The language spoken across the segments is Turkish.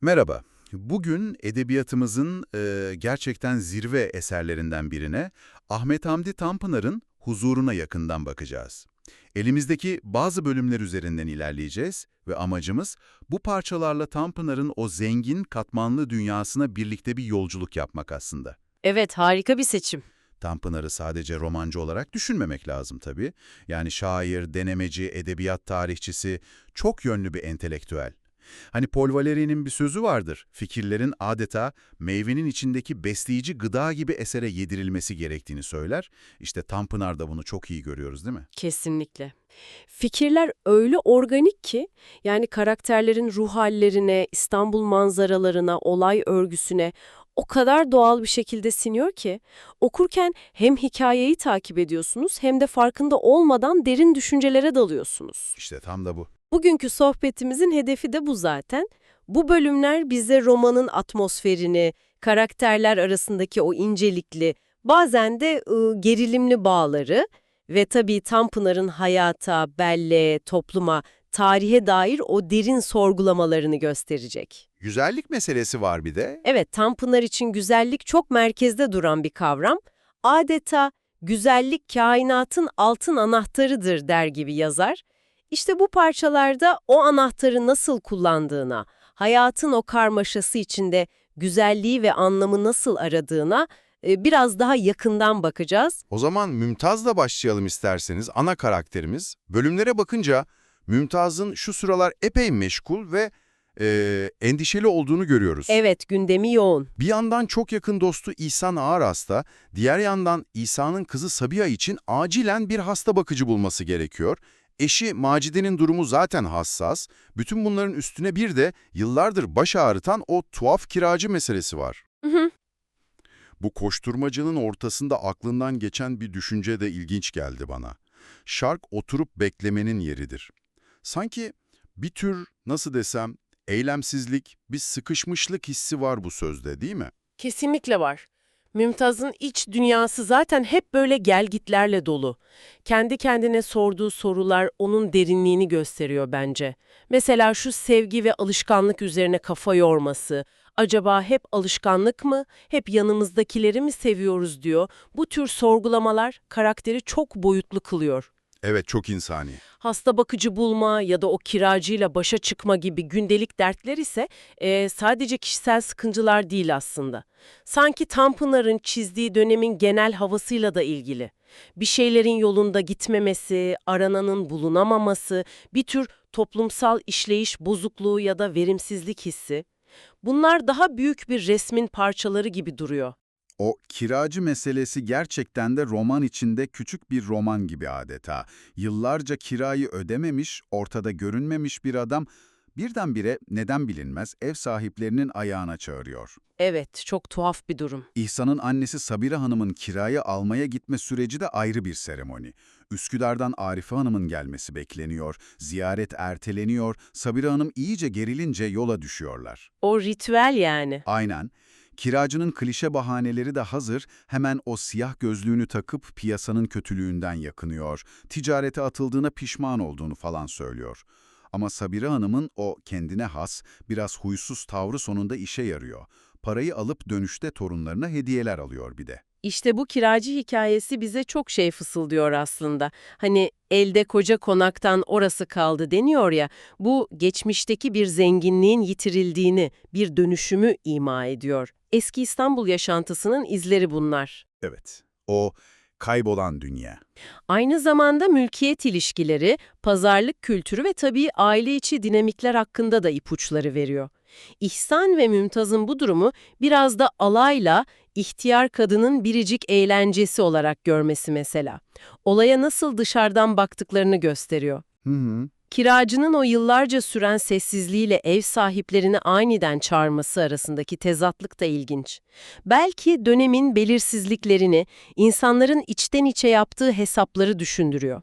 Merhaba. Bugün edebiyatımızın e, gerçekten zirve eserlerinden birine Ahmet Hamdi Tanpınar'ın Huzuruna yakından bakacağız. Elimizdeki bazı bölümler üzerinden ilerleyeceğiz ve amacımız bu parçalarla Tanpınar'ın o zengin, katmanlı dünyasına birlikte bir yolculuk yapmak aslında. Evet, harika bir seçim. Tanpınar'ı sadece romancı olarak düşünmemek lazım tabii. Yani şair, denemeci, edebiyat tarihçisi, çok yönlü bir entelektüel. Hani Paul Valéry'nin bir sözü vardır, fikirlerin adeta meyvenin içindeki besleyici gıda gibi esere yedirilmesi gerektiğini söyler. İşte Tanpınar'da bunu çok iyi görüyoruz değil mi? Kesinlikle. Fikirler öyle organik ki, yani karakterlerin ruh hallerine, İstanbul manzaralarına, olay örgüsüne o kadar doğal bir şekilde siniyor ki, okurken hem hikayeyi takip ediyorsunuz hem de farkında olmadan derin düşüncelere dalıyorsunuz. İşte tam da bu. Bugünkü sohbetimizin hedefi de bu zaten. Bu bölümler bize romanın atmosferini, karakterler arasındaki o incelikli, bazen de ı, gerilimli bağları ve tabii Tanpınar'ın hayata, belleğe, topluma, tarihe dair o derin sorgulamalarını gösterecek. Güzellik meselesi var bir de. Evet, Tanpınar için güzellik çok merkezde duran bir kavram. Adeta güzellik kainatın altın anahtarıdır der gibi yazar. İşte bu parçalarda o anahtarı nasıl kullandığına, hayatın o karmaşası içinde güzelliği ve anlamı nasıl aradığına e, biraz daha yakından bakacağız. O zaman Mümtaz'la başlayalım isterseniz ana karakterimiz. Bölümlere bakınca Mümtaz'ın şu sıralar epey meşgul ve e, endişeli olduğunu görüyoruz. Evet, gündemi yoğun. Bir yandan çok yakın dostu İhsan ağır hasta, diğer yandan İsa'nın kızı Sabiha için acilen bir hasta bakıcı bulması gerekiyor. Eşi Macide'nin durumu zaten hassas. Bütün bunların üstüne bir de yıllardır baş ağrıtan o tuhaf kiracı meselesi var. Hı hı. Bu koşturmacanın ortasında aklından geçen bir düşünce de ilginç geldi bana. Şark oturup beklemenin yeridir. Sanki bir tür, nasıl desem, eylemsizlik, bir sıkışmışlık hissi var bu sözde değil mi? Kesinlikle var. Mümtaz'ın iç dünyası zaten hep böyle gelgitlerle dolu. Kendi kendine sorduğu sorular onun derinliğini gösteriyor bence. Mesela şu sevgi ve alışkanlık üzerine kafa yorması. Acaba hep alışkanlık mı, hep yanımızdakileri mi seviyoruz diyor. Bu tür sorgulamalar karakteri çok boyutlu kılıyor. Evet, çok insani. Hasta bakıcı bulma ya da o kiracıyla başa çıkma gibi gündelik dertler ise e, sadece kişisel sıkıntılar değil aslında. Sanki Tanpınar'ın çizdiği dönemin genel havasıyla da ilgili. Bir şeylerin yolunda gitmemesi, arananın bulunamaması, bir tür toplumsal işleyiş bozukluğu ya da verimsizlik hissi. Bunlar daha büyük bir resmin parçaları gibi duruyor. O kiracı meselesi gerçekten de roman içinde küçük bir roman gibi adeta. Yıllarca kirayı ödememiş, ortada görünmemiş bir adam birdenbire neden bilinmez ev sahiplerinin ayağına çağırıyor. Evet, çok tuhaf bir durum. İhsan'ın annesi Sabire Hanım'ın kirayı almaya gitme süreci de ayrı bir seremoni. Üsküdar'dan Arife Hanım'ın gelmesi bekleniyor, ziyaret erteleniyor, Sabire Hanım iyice gerilince yola düşüyorlar. O ritüel yani. Aynen. Kiracının klişe bahaneleri de hazır, hemen o siyah gözlüğünü takıp piyasanın kötülüğünden yakınıyor, ticarete atıldığına pişman olduğunu falan söylüyor. Ama Sabire Hanım'ın o kendine has, biraz huysuz tavrı sonunda işe yarıyor. Parayı alıp dönüşte torunlarına hediyeler alıyor bir de. İşte bu kiracı hikayesi bize çok şey fısıldıyor aslında. Hani elde koca konaktan orası kaldı deniyor ya, bu geçmişteki bir zenginliğin yitirildiğini, bir dönüşümü ima ediyor. Eski İstanbul yaşantısının izleri bunlar. Evet, o kaybolan dünya. Aynı zamanda mülkiyet ilişkileri, pazarlık kültürü ve tabii aile içi dinamikler hakkında da ipuçları veriyor. İhsan ve Mümtaz'ın bu durumu biraz da alayla ihtiyar kadının biricik eğlencesi olarak görmesi mesela. Olaya nasıl dışarıdan baktıklarını gösteriyor. Hı hı. Kiracının o yıllarca süren sessizliğiyle ev sahiplerini aniden çağırması arasındaki tezatlık da ilginç. Belki dönemin belirsizliklerini, insanların içten içe yaptığı hesapları düşündürüyor.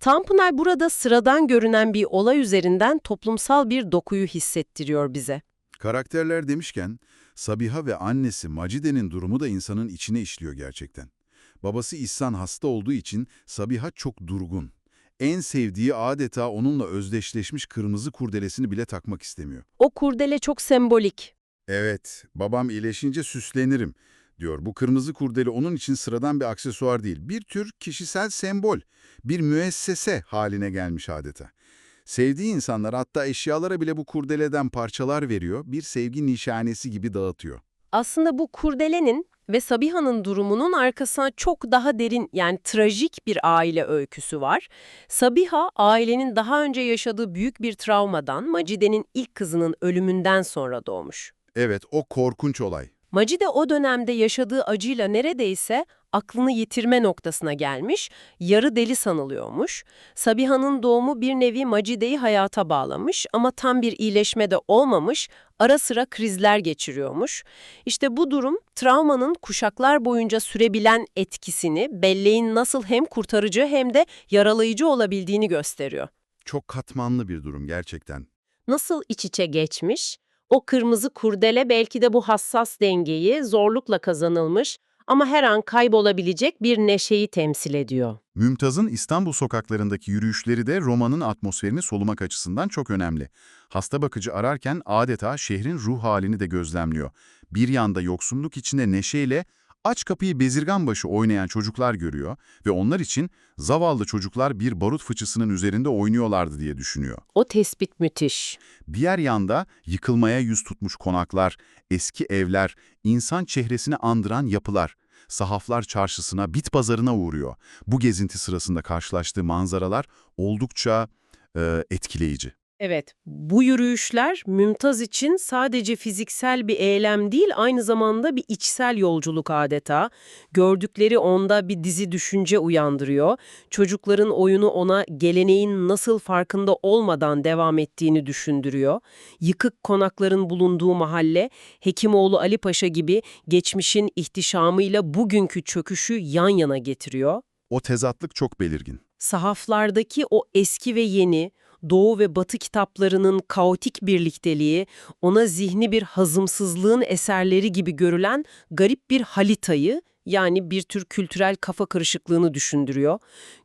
Tanpınar burada sıradan görünen bir olay üzerinden toplumsal bir dokuyu hissettiriyor bize. Karakterler demişken, Sabiha ve annesi Macide'nin durumu da insanın içine işliyor gerçekten. Babası İhsan hasta olduğu için Sabiha çok durgun. En sevdiği adeta onunla özdeşleşmiş kırmızı kurdelesini bile takmak istemiyor. O kurdele çok sembolik. Evet, babam iyileşince süslenirim, diyor. Bu kırmızı kurdele onun için sıradan bir aksesuar değil, bir tür kişisel sembol, bir müessese haline gelmiş adeta. Sevdiği insanlar hatta eşyalara bile bu kurdeleden parçalar veriyor, bir sevgi nişanesi gibi dağıtıyor. Aslında bu kurdelenin ve Sabiha'nın durumunun arkasına çok daha derin yani trajik bir aile öyküsü var. Sabiha ailenin daha önce yaşadığı büyük bir travmadan Macide'nin ilk kızının ölümünden sonra doğmuş. Evet, o korkunç olay. Macide o dönemde yaşadığı acıyla neredeyse aklını yitirme noktasına gelmiş, yarı deli sanılıyormuş. Sabiha'nın doğumu bir nevi Macide'yi hayata bağlamış ama tam bir iyileşme de olmamış, ara sıra krizler geçiriyormuş. İşte bu durum travmanın kuşaklar boyunca sürebilen etkisini, belleğin nasıl hem kurtarıcı hem de yaralayıcı olabildiğini gösteriyor. Çok katmanlı bir durum gerçekten. nasıl iç içe geçmiş, o kırmızı kurdele belki de bu hassas dengeyi zorlukla kazanılmış ama her an kaybolabilecek bir neşeyi temsil ediyor. Mümtaz'ın İstanbul sokaklarındaki yürüyüşleri de romanın atmosferini solumak açısından çok önemli. Hasta bakıcı ararken adeta şehrin ruh halini de gözlemliyor. Bir yanda yoksunluk içinde neşeyle aç kapıyı bezirgan başı oynayan çocuklar görüyor ve onlar için zavallı çocuklar bir barut fıçısının üzerinde oynuyorlardı diye düşünüyor. O tespit müthiş. Diğer yanda yıkılmaya yüz tutmuş konaklar, eski evler, insan çehresini andıran yapılar, sahaflar çarşısına, bit pazarına uğruyor. Bu gezinti sırasında karşılaştığı manzaralar oldukça e, etkileyici. Evet, bu yürüyüşler Mümtaz için sadece fiziksel bir eylem değil, aynı zamanda bir içsel yolculuk adeta. Gördükleri onda bir dizi düşünce uyandırıyor. Çocukların oyunu ona geleneğin nasıl farkında olmadan devam ettiğini düşündürüyor. Yıkık konakların bulunduğu mahalle, Hekimoğlu Ali Paşa gibi geçmişin ihtişamıyla bugünkü çöküşü yan yana getiriyor. O tezatlık çok belirgin. Sahaflardaki o eski ve yeni, Doğu ve Batı kitaplarının kaotik birlikteliği, ona zihni bir hazımsızlığın eserleri gibi görülen garip bir halitayı, yani bir tür kültürel kafa karışıklığını düşündürüyor.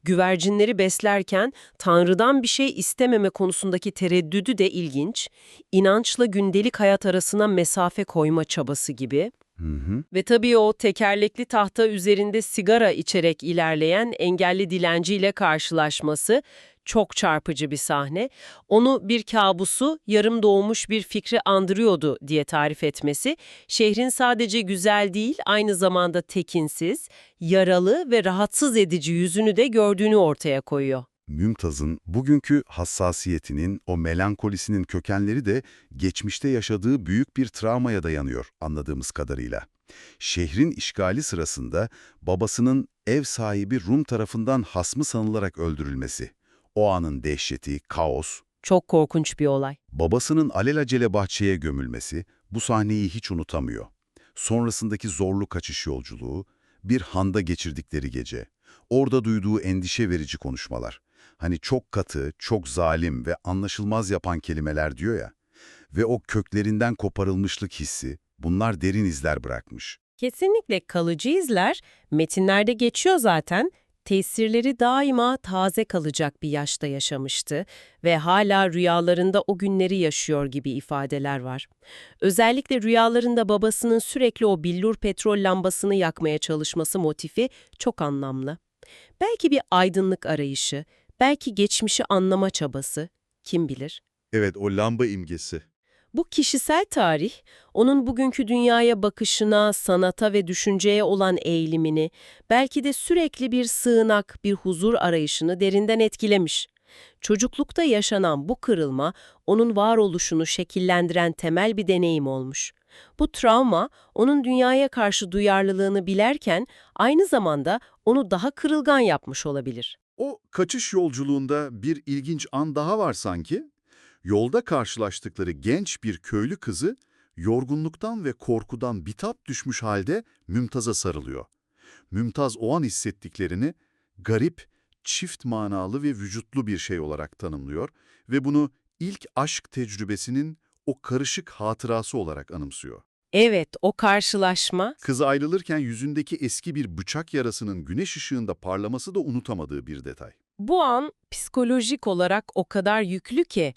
Güvercinleri beslerken Tanrı'dan bir şey istememe konusundaki tereddüdü de ilginç. İnançla gündelik hayat arasına mesafe koyma çabası gibi. Hı hı. Ve tabii o tekerlekli tahta üzerinde sigara içerek ilerleyen engelli dilenciyle karşılaşması çok çarpıcı bir sahne. Onu bir kabusu, yarım doğmuş bir fikri andırıyordu diye tarif etmesi, şehrin sadece güzel değil, aynı zamanda tekinsiz, yaralı ve rahatsız edici yüzünü de gördüğünü ortaya koyuyor. Mümtaz'ın bugünkü hassasiyetinin, o melankolisinin kökenleri de geçmişte yaşadığı büyük bir travmaya dayanıyor anladığımız kadarıyla. Şehrin işgali sırasında babasının ev sahibi Rum tarafından hasmı sanılarak öldürülmesi. O anın dehşeti, kaos, Çok korkunç bir olay. babasının alelacele bahçeye gömülmesi bu sahneyi hiç unutamıyor. Sonrasındaki zorlu kaçış yolculuğu, bir handa geçirdikleri gece, orada duyduğu endişe verici konuşmalar. Hani çok katı, çok zalim ve anlaşılmaz yapan kelimeler diyor ya. Ve o köklerinden koparılmışlık hissi, bunlar derin izler bırakmış. Kesinlikle kalıcı izler, metinlerde geçiyor zaten, tesirleri daima taze kalacak bir yaşta yaşamıştı ve hala rüyalarında o günleri yaşıyor gibi ifadeler var. Özellikle rüyalarında babasının sürekli o billur petrol lambasını yakmaya çalışması motifi çok anlamlı. Belki bir aydınlık arayışı, belki geçmişi anlama çabası, kim bilir? Evet, o lamba imgesi. Bu kişisel tarih, onun bugünkü dünyaya bakışına, sanata ve düşünceye olan eğilimini, belki de sürekli bir sığınak, bir huzur arayışını derinden etkilemiş. Çocuklukta yaşanan bu kırılma, onun varoluşunu şekillendiren temel bir deneyim olmuş. Bu travma, onun dünyaya karşı duyarlılığını bilerken, aynı zamanda onu daha kırılgan yapmış olabilir. O kaçış yolculuğunda bir ilginç an daha var sanki. Yolda karşılaştıkları genç bir köylü kızı yorgunluktan ve korkudan bitap düşmüş halde Mümtaz'a sarılıyor. Mümtaz o an hissettiklerini garip, çift manalı ve vücutlu bir şey olarak tanımlıyor ve bunu ilk aşk tecrübesinin o karışık hatırası olarak anımsıyor. Evet, o karşılaşma Kız ayrılırken yüzündeki eski bir bıçak yarasının güneş ışığında parlaması da unutamadığı bir detay. Bu an psikolojik olarak o kadar yüklü ki,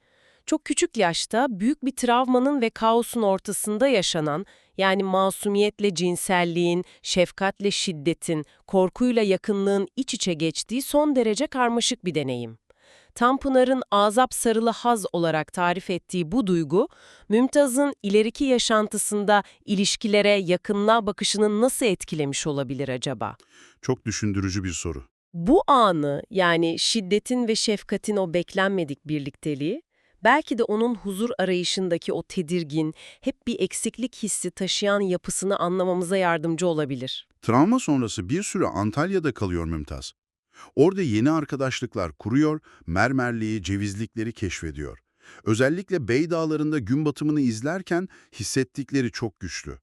çok küçük yaşta büyük bir travmanın ve kaosun ortasında yaşanan, yani masumiyetle cinselliğin, şefkatle şiddetin, korkuyla yakınlığın iç içe geçtiği son derece karmaşık bir deneyim. Tanpınar'ın azap sarılı haz olarak tarif ettiği bu duygu, Mümtaz'ın ileriki yaşantısında ilişkilere, yakınlığa bakışını nasıl etkilemiş olabilir acaba? Çok düşündürücü bir soru. Bu anı yani şiddetin ve şefkatin o beklenmedik birlikteliği belki de onun huzur arayışındaki o tedirgin, hep bir eksiklik hissi taşıyan yapısını anlamamıza yardımcı olabilir. Travma sonrası bir süre Antalya'da kalıyor Mümtaz. Orada yeni arkadaşlıklar kuruyor, mermerliği, cevizlikleri keşfediyor. Özellikle Bey Dağları'nda gün batımını izlerken hissettikleri çok güçlü.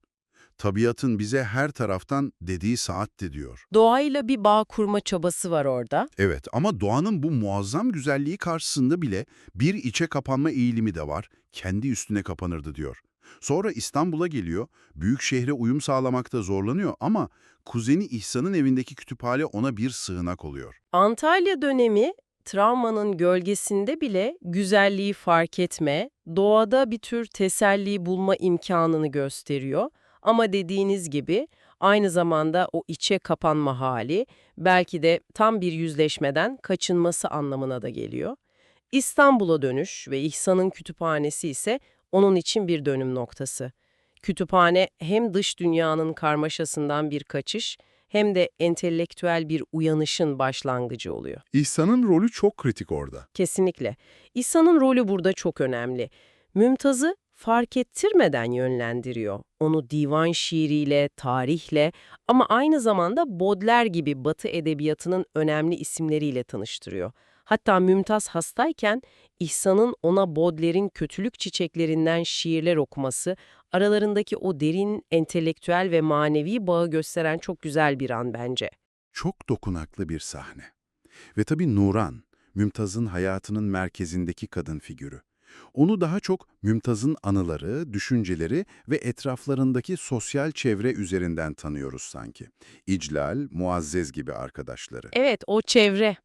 Tabiatın bize her taraftan dediği saatte diyor. Doğayla bir bağ kurma çabası var orada. Evet ama doğanın bu muazzam güzelliği karşısında bile bir içe kapanma eğilimi de var, kendi üstüne kapanırdı diyor. Sonra İstanbul'a geliyor, büyük şehre uyum sağlamakta zorlanıyor ama kuzeni İhsan'ın evindeki kütüphane ona bir sığınak oluyor. Antalya dönemi travmanın gölgesinde bile güzelliği fark etme, doğada bir tür teselli bulma imkanını gösteriyor. Ama dediğiniz gibi aynı zamanda o içe kapanma hali belki de tam bir yüzleşmeden kaçınması anlamına da geliyor. İstanbul'a dönüş ve İhsan'ın kütüphanesi ise onun için bir dönüm noktası. Kütüphane hem dış dünyanın karmaşasından bir kaçış hem de entelektüel bir uyanışın başlangıcı oluyor. İhsan'ın rolü çok kritik orada. Kesinlikle. İsa'nın rolü burada çok önemli. Mümtaz'ı fark ettirmeden yönlendiriyor. Onu divan şiiriyle, tarihle ama aynı zamanda Baudelaire gibi Batı edebiyatının önemli isimleriyle tanıştırıyor. Hatta Mümtaz hastayken İhsan'ın ona Baudelaire'in kötülük çiçeklerinden şiirler okuması, aralarındaki o derin entelektüel ve manevi bağı gösteren çok güzel bir an bence. Çok dokunaklı bir sahne. Ve tabii Nuran, Mümtaz'ın hayatının merkezindeki kadın figürü. Onu daha çok Mümtaz'ın anıları, düşünceleri ve etraflarındaki sosyal çevre üzerinden tanıyoruz sanki. İclal, Muazzez gibi arkadaşları. Evet, o çevre.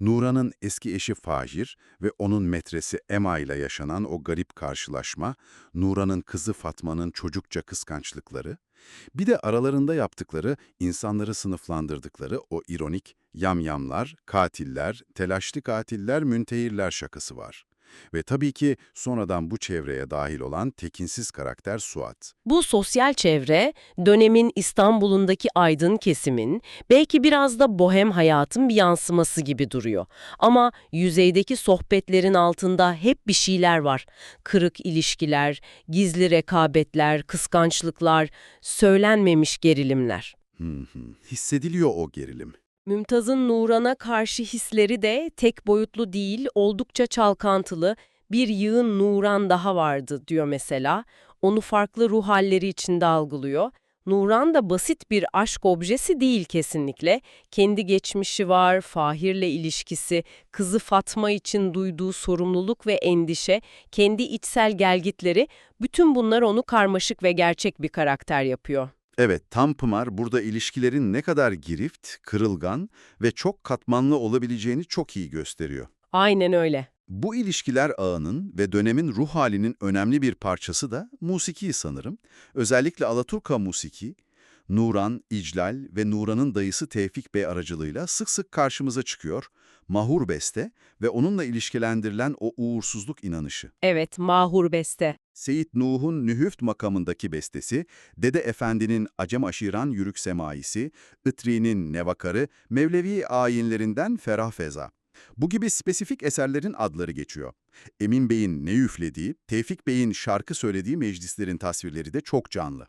Nuran'ın eski eşi Fahir ve onun metresi Ema ile yaşanan o garip karşılaşma, Nuran'ın kızı Fatma'nın çocukça kıskançlıkları, bir de aralarında yaptıkları, insanları sınıflandırdıkları o ironik yamyamlar, katiller, telaşlı katiller, müntehirler şakası var. Ve tabii ki sonradan bu çevreye dahil olan tekinsiz karakter Suat. Bu sosyal çevre, dönemin İstanbul'undaki aydın kesimin, belki biraz da bohem hayatın bir yansıması gibi duruyor. Ama yüzeydeki sohbetlerin altında hep bir şeyler var. Kırık ilişkiler, gizli rekabetler, kıskançlıklar, söylenmemiş gerilimler. Hı hı. Hissediliyor o gerilim. Mümtaz'ın Nuran'a karşı hisleri de tek boyutlu değil, oldukça çalkantılı. Bir yığın Nuran daha vardı diyor mesela. Onu farklı ruh halleri içinde algılıyor. Nuran da basit bir aşk objesi değil kesinlikle. Kendi geçmişi var, Fahir'le ilişkisi, kızı Fatma için duyduğu sorumluluk ve endişe, kendi içsel gelgitleri, bütün bunlar onu karmaşık ve gerçek bir karakter yapıyor. Evet, Tanpınar burada ilişkilerin ne kadar girift, kırılgan ve çok katmanlı olabileceğini çok iyi gösteriyor. Aynen öyle. Bu ilişkiler ağının ve dönemin ruh halinin önemli bir parçası da musiki sanırım. Özellikle Alaturka musiki, Nuran, İclal ve Nuran'ın dayısı Tevfik Bey aracılığıyla sık sık karşımıza çıkıyor. Mahur beste ve onunla ilişkilendirilen o uğursuzluk inanışı. Evet, Mahur Beste. Seyit Nuh'un Nühüft makamındaki bestesi, Dede Efendi'nin Acem Aşiran Yürük Semaisi, Itri'nin Nevakarı, Mevlevi ayinlerinden Ferah Feza. Bu gibi spesifik eserlerin adları geçiyor. Emin Bey'in ne üflediği, Tevfik Bey'in şarkı söylediği meclislerin tasvirleri de çok canlı.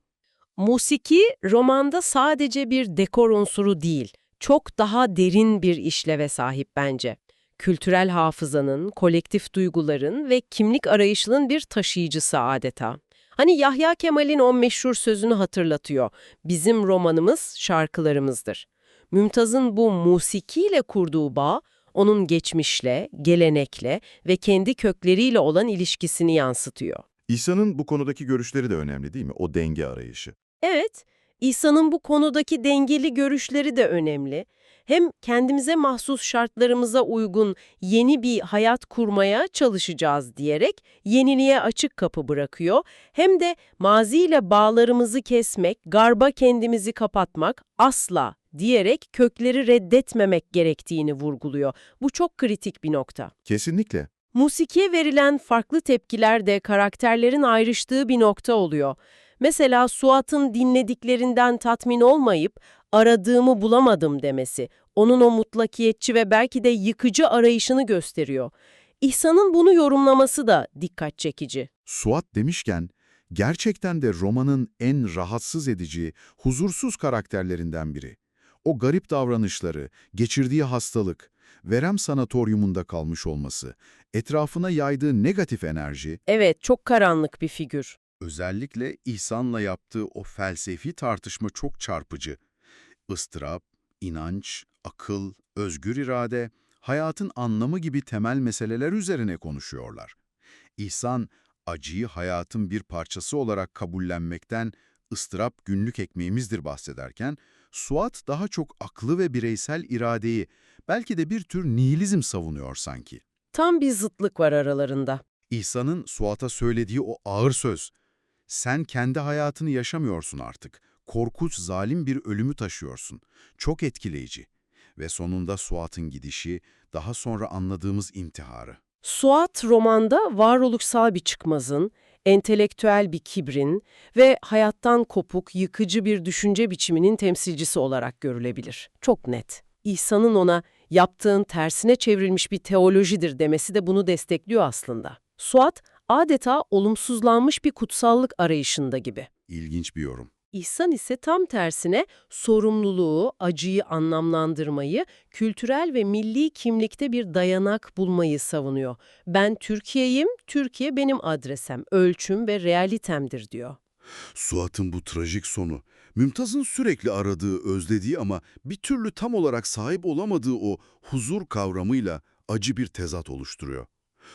Musiki romanda sadece bir dekor unsuru değil, çok daha derin bir işleve sahip bence. Kültürel hafızanın, kolektif duyguların ve kimlik arayışının bir taşıyıcısı adeta. Hani Yahya Kemal'in o meşhur sözünü hatırlatıyor. Bizim romanımız şarkılarımızdır. Mümtaz'ın bu musikiyle kurduğu bağ, onun geçmişle, gelenekle ve kendi kökleriyle olan ilişkisini yansıtıyor. İsa'nın bu konudaki görüşleri de önemli değil mi? O denge arayışı. Evet, İsa'nın bu konudaki dengeli görüşleri de önemli. Hem kendimize mahsus şartlarımıza uygun yeni bir hayat kurmaya çalışacağız diyerek yeniliğe açık kapı bırakıyor. Hem de maziyle bağlarımızı kesmek, garba kendimizi kapatmak asla diyerek kökleri reddetmemek gerektiğini vurguluyor. Bu çok kritik bir nokta. Kesinlikle. Musikiye verilen farklı tepkiler de karakterlerin ayrıştığı bir nokta oluyor. Mesela Suat'ın dinlediklerinden tatmin olmayıp aradığımı bulamadım demesi, onun o mutlakiyetçi ve belki de yıkıcı arayışını gösteriyor. İhsan'ın bunu yorumlaması da dikkat çekici. Suat demişken, gerçekten de romanın en rahatsız edici, huzursuz karakterlerinden biri. O garip davranışları, geçirdiği hastalık, verem sanatoryumunda kalmış olması, etrafına yaydığı negatif enerji, Evet, çok karanlık bir figür. Özellikle İhsan'la yaptığı o felsefi tartışma çok çarpıcı. Istırap, inanç, akıl, özgür irade, hayatın anlamı gibi temel meseleler üzerine konuşuyorlar. İhsan, acıyı hayatın bir parçası olarak kabullenmekten ıstırap günlük ekmeğimizdir bahsederken, Suat daha çok aklı ve bireysel iradeyi, belki de bir tür nihilizm savunuyor sanki. Tam bir zıtlık var aralarında. İhsan'ın Suat'a söylediği o ağır söz, sen kendi hayatını yaşamıyorsun artık, korkunç zalim bir ölümü taşıyorsun, çok etkileyici. Ve sonunda Suat'ın gidişi, daha sonra anladığımız intiharı. Suat romanda varoluşsal bir çıkmazın, entelektüel bir kibrin ve hayattan kopuk, yıkıcı bir düşünce biçiminin temsilcisi olarak görülebilir. Çok net. İhsan'ın ona yaptığın tersine çevrilmiş bir teolojidir demesi de bunu destekliyor aslında. Suat adeta olumsuzlanmış bir kutsallık arayışında gibi. İlginç bir yorum. İhsan ise tam tersine sorumluluğu, acıyı anlamlandırmayı, kültürel ve milli kimlikte bir dayanak bulmayı savunuyor. Ben Türkiye'yim, Türkiye benim adresem, ölçüm ve realitemdir diyor. Suat'ın bu trajik sonu, Mümtaz'ın sürekli aradığı, özlediği ama bir türlü tam olarak sahip olamadığı o huzur kavramıyla acı bir tezat oluşturuyor.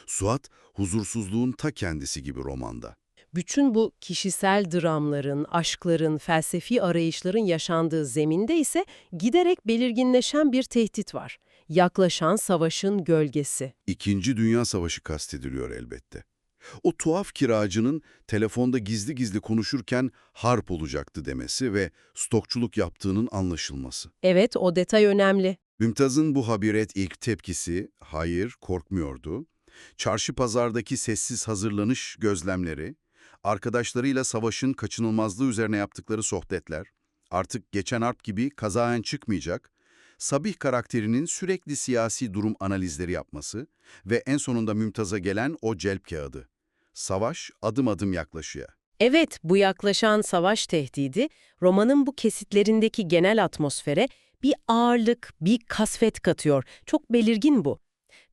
Suat, huzursuzluğun ta kendisi gibi romanda. Bütün bu kişisel dramların, aşkların, felsefi arayışların yaşandığı zeminde ise giderek belirginleşen bir tehdit var. Yaklaşan savaşın gölgesi. İkinci Dünya Savaşı kastediliyor elbette. O tuhaf kiracının telefonda gizli gizli konuşurken harp olacaktı demesi ve stokçuluk yaptığının anlaşılması. Evet, o detay önemli. Mümtaz'ın bu habiret ilk tepkisi, hayır, korkmuyordu. Çarşı pazardaki sessiz hazırlanış gözlemleri, arkadaşlarıyla savaşın kaçınılmazlığı üzerine yaptıkları sohbetler, artık geçen harp gibi kazaen çıkmayacak, Sabih karakterinin sürekli siyasi durum analizleri yapması ve en sonunda Mümtaz'a gelen o celp kağıdı. Savaş adım adım yaklaşıyor. Evet, bu yaklaşan savaş tehdidi, romanın bu kesitlerindeki genel atmosfere bir ağırlık, bir kasvet katıyor. Çok belirgin bu.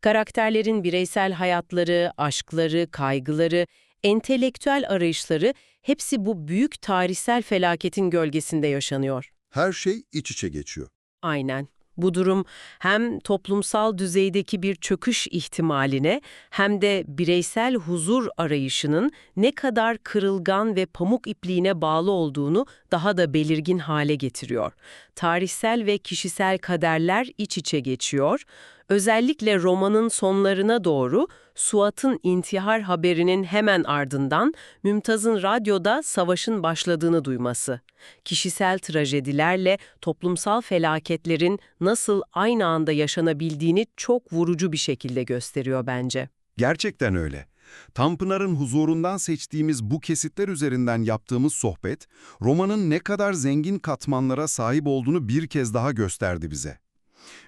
Karakterlerin bireysel hayatları, aşkları, kaygıları, entelektüel arayışları hepsi bu büyük tarihsel felaketin gölgesinde yaşanıyor. Her şey iç içe geçiyor. Aynen. Bu durum hem toplumsal düzeydeki bir çöküş ihtimaline hem de bireysel huzur arayışının ne kadar kırılgan ve pamuk ipliğine bağlı olduğunu daha da belirgin hale getiriyor. Tarihsel ve kişisel kaderler iç içe geçiyor. Özellikle romanın sonlarına doğru Suat'ın intihar haberinin hemen ardından Mümtaz'ın radyoda savaşın başladığını duyması. Kişisel trajedilerle toplumsal felaketlerin nasıl aynı anda yaşanabildiğini çok vurucu bir şekilde gösteriyor bence. Gerçekten öyle. Tanpınar'ın huzurundan seçtiğimiz bu kesitler üzerinden yaptığımız sohbet, romanın ne kadar zengin katmanlara sahip olduğunu bir kez daha gösterdi bize.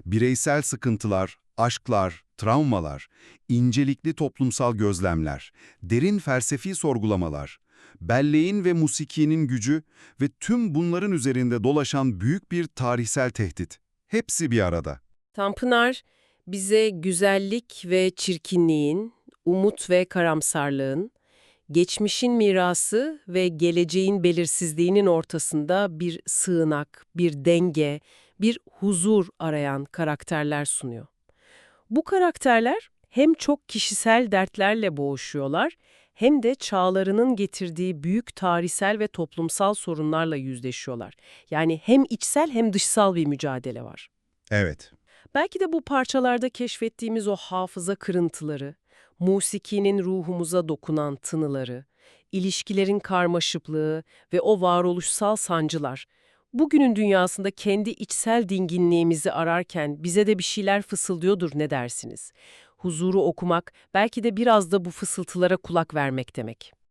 Bireysel sıkıntılar, aşklar, travmalar, incelikli toplumsal gözlemler, derin felsefi sorgulamalar, belleğin ve musikinin gücü ve tüm bunların üzerinde dolaşan büyük bir tarihsel tehdit. Hepsi bir arada. Tanpınar bize güzellik ve çirkinliğin, umut ve karamsarlığın, geçmişin mirası ve geleceğin belirsizliğinin ortasında bir sığınak, bir denge, bir huzur arayan karakterler sunuyor. Bu karakterler hem çok kişisel dertlerle boğuşuyorlar hem de çağlarının getirdiği büyük tarihsel ve toplumsal sorunlarla yüzleşiyorlar. Yani hem içsel hem dışsal bir mücadele var. Evet. Belki de bu parçalarda keşfettiğimiz o hafıza kırıntıları, musikinin ruhumuza dokunan tınıları, ilişkilerin karmaşıklığı ve o varoluşsal sancılar, bugünün dünyasında kendi içsel dinginliğimizi ararken bize de bir şeyler fısıldıyordur ne dersiniz? Huzuru okumak belki de biraz da bu fısıltılara kulak vermek demek.